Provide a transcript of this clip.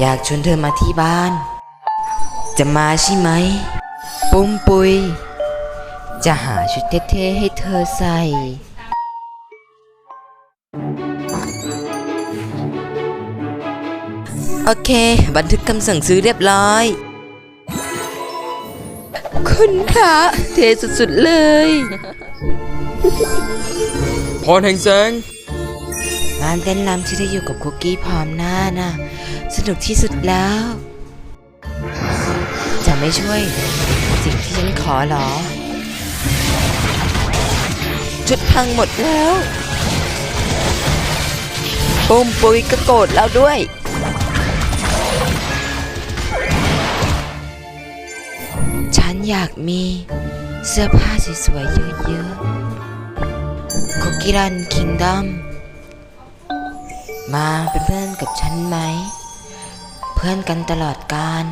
อยากชวนเธอมาที่บ้าน จะมาใช่ไหม ปุ้มปุย จะหาชุดเท่ๆให้เธอใส่ โอเค บันทึกคำสั่งซื้อเรียบร้อย คุณพระเทสุดๆเลย พรแห่งแสง งานเต้นรำที่ได้อยู่กับคุกกี้พร้อมหน้าน่ะสนุกที่สุดแล้ว จะไม่ช่วย สิ่งที่ฉันขอหรอจุดพังหมดแล้วปุ้มปุยก็โกรธแล้วด้วย ฉันอยากมีเสื้อผ้าสวยๆเยอะๆคุกกี้รันคิงดอม มาเป็นเพื่อนกับฉันไหม เพื่อนกันตลอดกาล